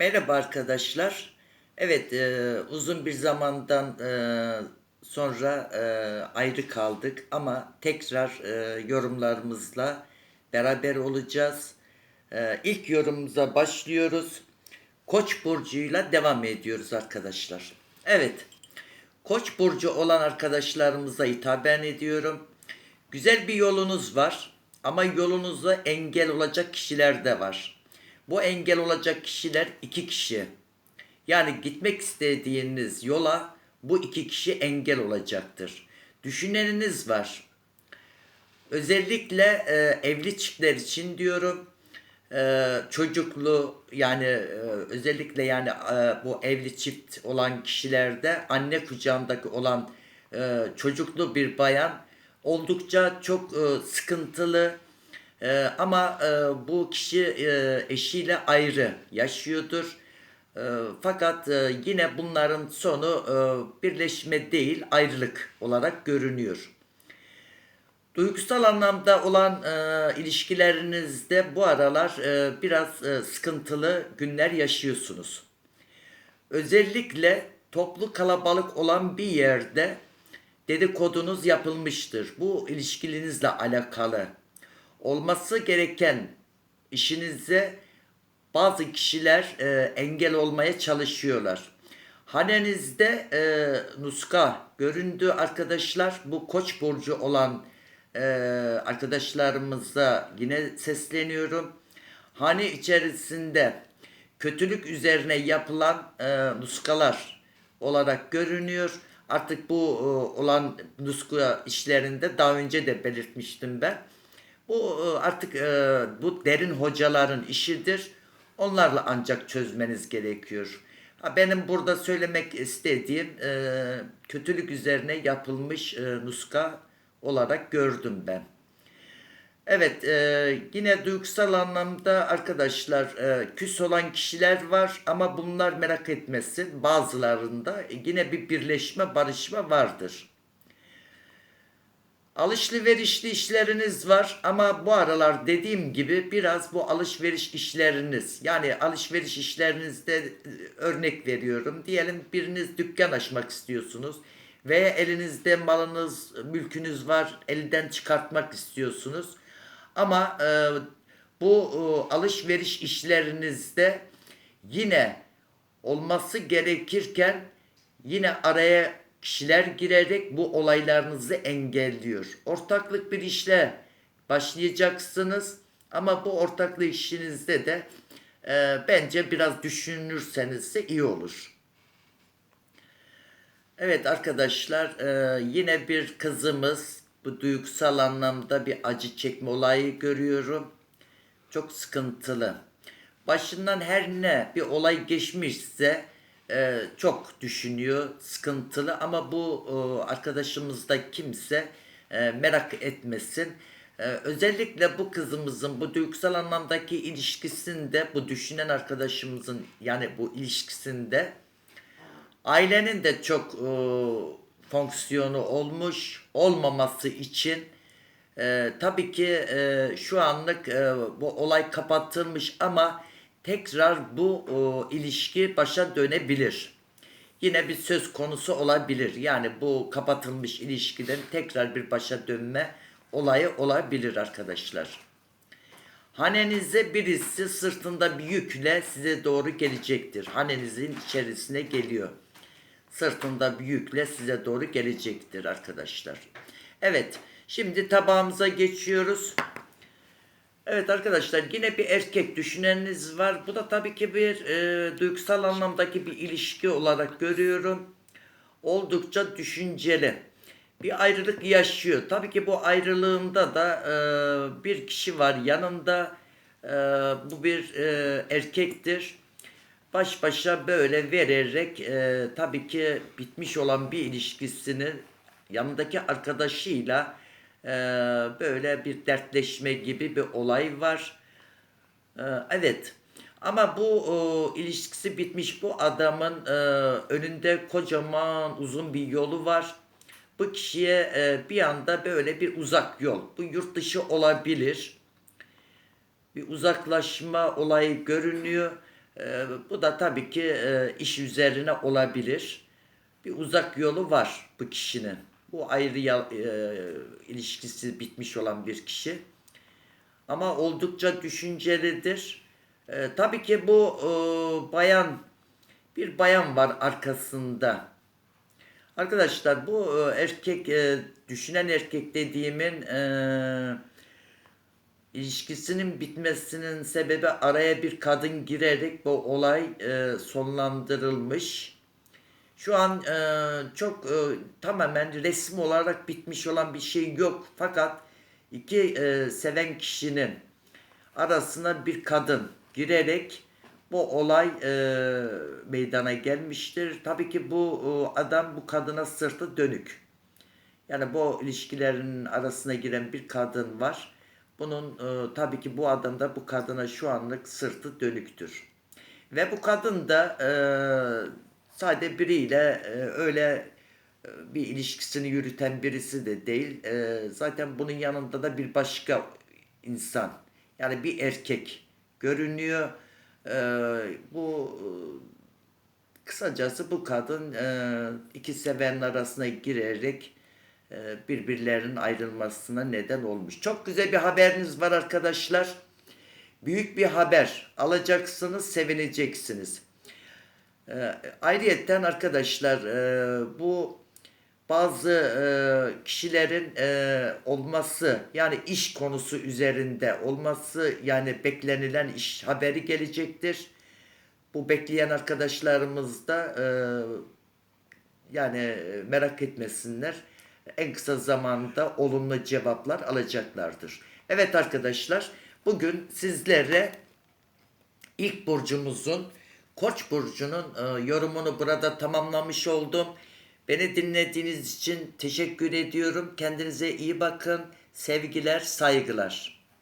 Merhaba arkadaşlar. Evet, e, uzun bir zamandan e, sonra e, ayrı kaldık ama tekrar e, yorumlarımızla beraber olacağız. E, ilk yorumumuza başlıyoruz. Koç burcuyla devam ediyoruz arkadaşlar. Evet, Koç burcu olan arkadaşlarımıza hitaben ediyorum. Güzel bir yolunuz var ama yolunuzda engel olacak kişiler de var. Bu engel olacak kişiler iki kişi. Yani gitmek istediğiniz yola bu iki kişi engel olacaktır. Düşüneniniz var. Özellikle e, evli çiftler için diyorum. E, çocuklu yani e, özellikle yani e, bu evli çift olan kişilerde anne kucağındaki olan e, çocuklu bir bayan oldukça çok e, sıkıntılı e, ama e, bu kişi e, eşiyle ayrı yaşıyordur. E, fakat e, yine bunların sonu e, birleşme değil ayrılık olarak görünüyor. Duygusal anlamda olan e, ilişkilerinizde bu aralar e, biraz e, sıkıntılı günler yaşıyorsunuz. Özellikle toplu kalabalık olan bir yerde dedikodunuz yapılmıştır. Bu ilişkinizle alakalı. Olması gereken işinize bazı kişiler e, engel olmaya çalışıyorlar. Hanenizde e, nuska göründü arkadaşlar. Bu koç burcu olan e, arkadaşlarımıza yine sesleniyorum. Hane içerisinde kötülük üzerine yapılan e, nuskalar olarak görünüyor. Artık bu e, olan nuska işlerinde daha önce de belirtmiştim ben. Bu e, artık e, bu derin hocaların işidir. Onlarla ancak çözmeniz gerekiyor. Benim burada söylemek istediğim e, kötülük üzerine yapılmış nuska olarak gördüm ben. Evet, yine duygusal anlamda arkadaşlar küs olan kişiler var ama bunlar merak etmesin. Bazılarında yine bir birleşme, barışma vardır. Alışverişli işleriniz var ama bu aralar dediğim gibi biraz bu alışveriş işleriniz yani alışveriş işlerinizde e, örnek veriyorum. Diyelim biriniz dükkan açmak istiyorsunuz veya elinizde malınız, mülkünüz var elden çıkartmak istiyorsunuz. Ama e, bu e, alışveriş işlerinizde yine olması gerekirken yine araya kişiler girerek bu olaylarınızı engelliyor. Ortaklık bir işle başlayacaksınız ama bu ortaklık işinizde de e, bence biraz düşünürseniz de iyi olur. Evet arkadaşlar e, yine bir kızımız bu duygusal anlamda bir acı çekme olayı görüyorum. Çok sıkıntılı. Başından her ne bir olay geçmişse e, çok düşünüyor, sıkıntılı ama bu e, arkadaşımızda kimse e, merak etmesin. E, özellikle bu kızımızın bu duygusal anlamdaki ilişkisinde bu düşünen arkadaşımızın yani bu ilişkisinde ailenin de çok e, fonksiyonu olmuş olmaması için e, tabii ki e, şu anlık e, bu olay kapatılmış ama tekrar bu e, ilişki başa dönebilir. Yine bir söz konusu olabilir. Yani bu kapatılmış ilişkiden tekrar bir başa dönme olayı olabilir arkadaşlar. Hanenize birisi sırtında bir yükle size doğru gelecektir. Hanenizin içerisine geliyor. Sırtında bir yükle size doğru gelecektir arkadaşlar. Evet, şimdi tabağımıza geçiyoruz. Evet arkadaşlar yine bir erkek düşüneniniz var. Bu da tabii ki bir e, duygusal anlamdaki bir ilişki olarak görüyorum. Oldukça düşünceli. Bir ayrılık yaşıyor. Tabii ki bu ayrılığında da e, bir kişi var yanında. E, bu bir e, erkektir. Baş başa böyle vererek e, tabii ki bitmiş olan bir ilişkisini yanındaki arkadaşıyla e, böyle bir dertleşme gibi bir olay var. E, evet. Ama bu ilişkisi bitmiş bu adamın e, önünde kocaman uzun bir yolu var. Bu kişiye e, bir anda böyle bir uzak yol. Bu yurt dışı olabilir. Bir uzaklaşma olayı görünüyor. E, bu da tabii ki e, iş üzerine olabilir. Bir uzak yolu var bu kişinin. Bu ayrı e, ilişkisi bitmiş olan bir kişi. Ama oldukça düşüncelidir. E, tabii ki bu e, bayan bir bayan var arkasında. Arkadaşlar bu e, erkek e, düşünen erkek dediğimin e, ilişkisinin bitmesinin sebebi araya bir kadın girerek bu olay e, sonlandırılmış. Şu an e, çok e, tamamen resmi olarak bitmiş olan bir şey yok. Fakat iki e, seven kişinin arasına bir kadın girerek bu olay e, meydana gelmiştir. Tabii ki bu e, adam bu kadına sırtı dönük. Yani bu ilişkilerin arasına giren bir kadın var. Bunun e, tabii ki bu adam da bu kadına şu anlık sırtı dönüktür. Ve bu kadın da e, sadece biriyle e, öyle e, bir ilişkisini yürüten birisi de değil. E, zaten bunun yanında da bir başka insan. Yani bir erkek görünüyor. Bu Kısacası bu kadın iki sevenin arasına girerek e, birbirlerinin ayrılmasına neden olmuş. Çok güzel bir haberiniz var arkadaşlar. Büyük bir haber. Alacaksınız, sevineceksiniz. E, ayrıyetten arkadaşlar e, bu bazı e, kişilerin e, olması yani iş konusu üzerinde olması yani beklenilen iş haberi gelecektir. Bu bekleyen arkadaşlarımız da e, yani merak etmesinler. En kısa zamanda olumlu cevaplar alacaklardır. Evet arkadaşlar bugün sizlere ilk burcumuzun Koç burcunun e, yorumunu burada tamamlamış oldum. Beni dinlediğiniz için teşekkür ediyorum. Kendinize iyi bakın. Sevgiler, saygılar.